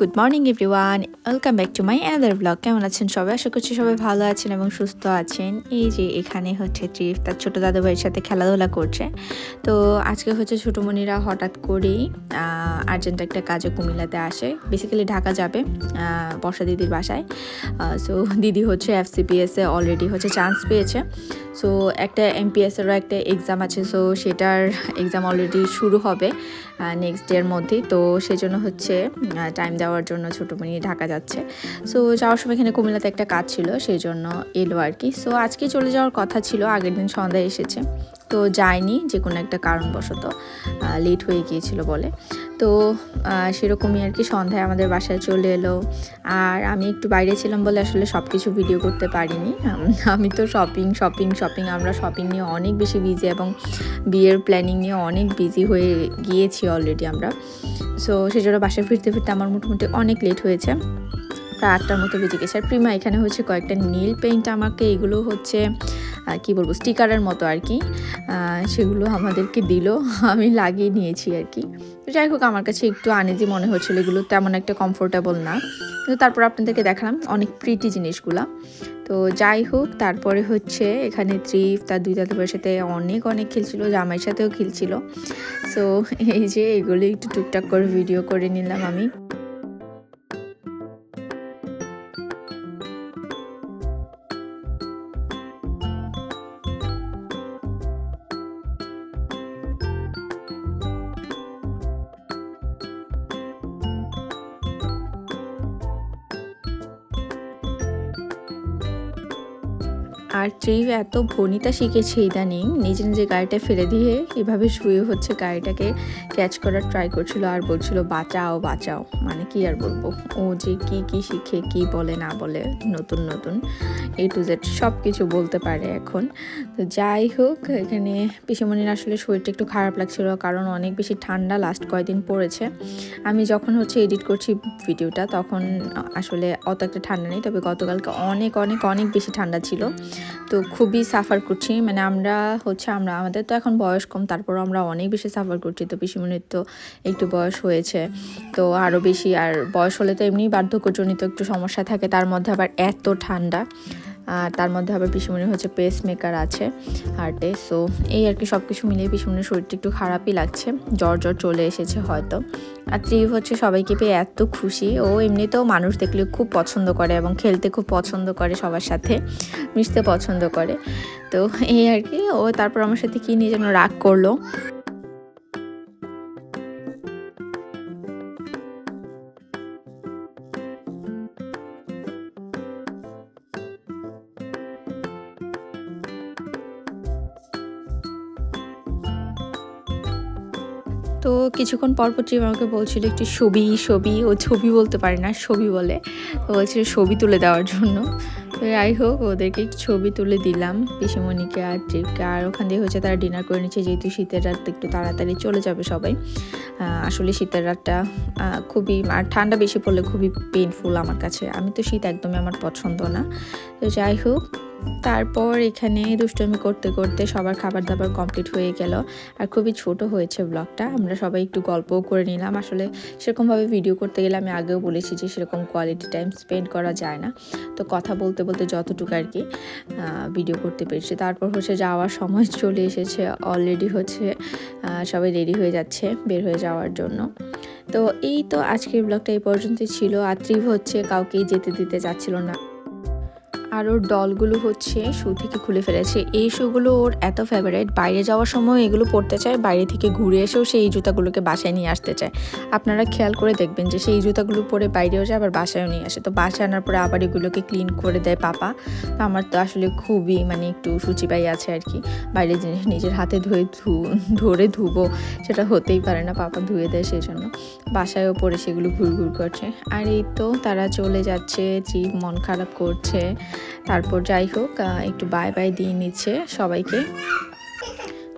Good morning everyone welcome back to my other blog কেমন আছেন সবাই? আশা করছি সবাই ভালো আছেন এবং সুস্থ আছেন। এই যে এখানে হচ্ছে ট্রিপ তার ছোটো দাদু ভাইয়ের সাথে খেলাধুলা করছে। তো আজকে হচ্ছে ছোটোমণিরা হঠাৎ করেই আর্জেন্ট একটা কাজে কুমিল্লাতে আসে। বেসিক্যালি ঢাকা যাবে বর্ষা দিদির বাসায়। সো দিদি হচ্ছে এফসিপিএসে অলরেডি হচ্ছে চান্স পেয়েছে। সো একটা এমপিএসেরও একটা এক্সাম আছে সো সেটার এক্সাম অলরেডি শুরু হবে নেক্সট ডের মধ্যেই। তো সেজন্য হচ্ছে টাইম দেওয়ার জন্য ছোটোমণি ঢাকা যাচ্ছে। সো যাওয়ার সময় এখানে কুমিল্লাতে একটা কাজ ছিল সেই জন্য এলো আর কি। সো আজকে চলে যাওয়ার কথা ছিল, আগের দিন সন্ধ্যায় এসেছে। তো যায়নি যে কোনো একটা কারণবশত লেট হয়ে গিয়েছিল বলে। তো সেরকমই আর কি সন্ধ্যায় আমাদের বাসায় চলে এলো। আর আমি একটু বাইরে ছিলাম বলে আসলে সব কিছু ভিডিও করতে পারিনি। আমি তো শপিং শপিং শপিং আমরা শপিং নিয়ে অনেক বেশি বিজি এবং বিয়ের প্ল্যানিং নিয়ে অনেক বিজি হয়ে গিয়েছি অলরেডি আমরা। সো সেই জন্য বাসায় ফিরতে ফিরতে আমার মোটামুটি অনেক লেট হয়েছে। প্রায় আটটার মতো বেজে গেছে। আর প্রিমা এখানে হচ্ছে কয়েকটা নীল পেইন্ট আমাকে, এগুলো হচ্ছে কি বলব স্টিকারের মতো আর কি। সেগুলো আমাদেরকে দিল, আমি লাগিয়ে নিয়েছি আর কি। তো যাই হোক, আমার কাছে একটু আনেজি মনে হচ্ছিল, এগুলো তেমন একটা কমফোর্টেবল না। কিন্তু তারপর আপনাদেরকে দেখালাম অনেক প্রিটি জিনিসগুলা। তো যাই হোক, তারপরে হচ্ছে এখানে ত্রিফ তার দুই দাদাবার সাথে অনেক অনেক খেলছিল জামাইয়ের সাথেও খেলছিল সো এই যে এগুলো একটু টুকটাক করে ভিডিও করে নিলাম আমি। আর ট্রিপ এত ভনিতা শিখেছে ইদানিং, নিজে নিজে গাড়িটা ফেলে দিয়ে এভাবে শুয়ে হচ্ছে গাড়িটাকে ক্যাচ করার ট্রাই করছিল আর বলছিল, বাঁচাও বাঁচাও। মানে কি আর বলব? ও যে কি কি শিখে, কি বলে, না বলে, নতুন নতুন এ টু জেড সব কিছু বলতে পারে এখন। তো যাই হোক, এখানে পিসিমণির আসলে শরীরটা একটু খারাপ লাগছিল কারণ অনেক বেশি ঠান্ডা লাস্ট কয়েকদিন পড়েছে। আমি যখন হচ্ছে এডিট করছি ভিডিওটা, তখন আসলে অত একটা ঠান্ডা নেই, তবে গতকালকে অনেক অনেক অনেক বেশি ঠান্ডা ছিল। তো খুবই সাফার করছি। মানে আমরা হচ্ছে, আমরা, আমাদের তো এখন বয়স কম, তারপর আমরা অনেক বেশি সাফার করছি। তো পিসিমণির তো একটু বয়স হয়েছে, তো আরও বেশি, আর বয়স হলে তো এমনি বার্ধক্যজনিত একটু সমস্যা থাকে, তার মধ্যে আবার এত ঠান্ডা। আর তার মধ্যে আবার পিসিমণি হচ্ছে পেস মেকার আছে হার্টে সো এই আর কি সব কিছু মিলিয়ে পিসিমণির শরীরটা একটু খারাপই লাগছে। জ্বর জ্বর চলে এসেছে হয়তো। আর ত্রিভ হচ্ছে সবাইকে পেয়ে এত খুশি। ও এমনিতেও মানুষ দেখলে খুব পছন্দ করে এবং খেলতে খুব পছন্দ করে সবার সাথে, মিশতে পছন্দ করে। তো এই আর কি, ও তারপর আমার সাথে কী নিয়ে যেন রাগ করল। তো কিছুক্ষণ পর পর ট্রিপ আমাকে বলছিল একটু ছবি ছবি, ও ছবি বলতে পারে না, ছবি বলে। তো বলছিল ছবি তুলে দেওয়ার জন্য। তো যাই হোক, ওদেরকে ছবি তুলে দিলাম, পিসিমণিকে আর ট্রিপকে আর ওখান দিয়ে হচ্ছে তারা ডিনার করে নিচ্ছে, যেহেতু শীতের রাত একটু তাড়াতাড়ি চলে যাবে সবাই। আসলে শীতের রাতটা খুবই, আর ঠান্ডা বেশি পড়লে খুবই পেইনফুল আমার কাছে। আমি তো শীত একদমই আমার পছন্দ না। তো যাই হোক তারপর এখানে দুষ্টমি করতে করতে সবার খাবার দাবার কমপ্লিট হয়ে গেল। আর খুবই ছোট হয়েছে ব্লগটা আমরা সবাই একটু গল্পও করে নিলাম। আসলে সেরকমভাবে ভিডিও করতে গেলে আমি আগেও বলেছি যে সেরকম কোয়ালিটি টাইম স্পেন্ড করা যায় না। তো কথা বলতে বলতে যতটুকু আর কি ভিডিও করতে পেরেছি। তারপর হচ্ছে যাওয়ার সময় চলে এসেছে। অলরেডি হচ্ছে সবাই রেডি হয়ে যাচ্ছে বের হয়ে যাওয়ার জন্য। তো এই তো আজকের ব্লগটা এই পর্যন্তই ছিল। আর ত্রিভ হচ্ছে কাউকেই যেতে দিতে চাচ্ছিল না। আর ওর ডলগুলো হচ্ছে শু থেকে খুলে ফেলেছে। এই শুগুলো ওর এত ফেভারিট বাইরে যাওয়ার সময় এগুলো পরতে চায়, বাইরে থেকে ঘুরে এসেও সেই জুতাগুলোকে বাসায় নিয়ে আসতে চায়। আপনারা খেয়াল করে দেখবেন যে সেই জুতাগুলো পরে বাইরেও যায়, আবার বাসায়ও নিয়ে আসে। তো বাসায় আনার পরে আবার এগুলোকে ক্লিন করে দেয় পাপা। তো আমার তো আসলে খুবই মানে একটু সূচিপাই আছে আর কি। বাইরের জিনিস নিজের হাতে ধুয়ে ধু, ধরে ধুবো, সেটা হতেই পারে না, পাপা ধুয়ে দেয় সেই জন্য বাসায়ও পরে সেগুলো ঘুর ঘুর করছে। আর এই তো তারা চলে যাচ্ছে জীব মন খারাপ করছে। তারপর যাই হোক একটু বাই বাই দিয়ে নিচ্ছে সবাইকে।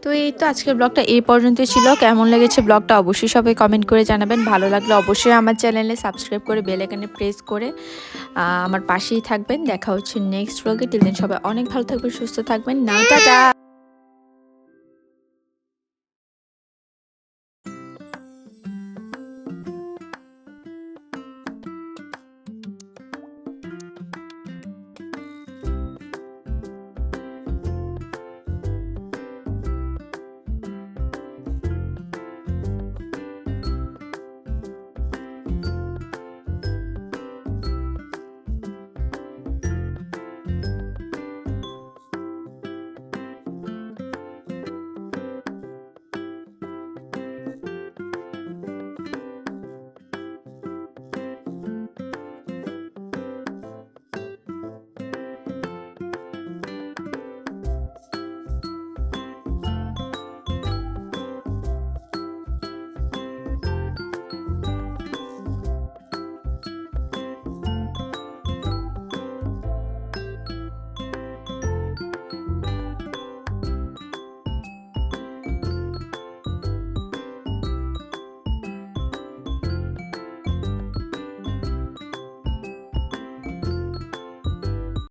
তো এই তো আজকের ব্লগটা এই পর্যন্তই ছিল। কেমন লেগেছে ব্লগটা অবশ্যই সবাই কমেন্ট করে জানাবেন। ভালো লাগলে অবশ্যই আমার চ্যানেলে সাবস্ক্রাইব করে বেল আইকনে প্রেস করে আমার পাশেই থাকবেন। দেখা হচ্ছে নেক্সট ব্লগে টিল দিন সবাই অনেক ভালো থাকবেন, সুস্থ থাকবেন। না টাটা!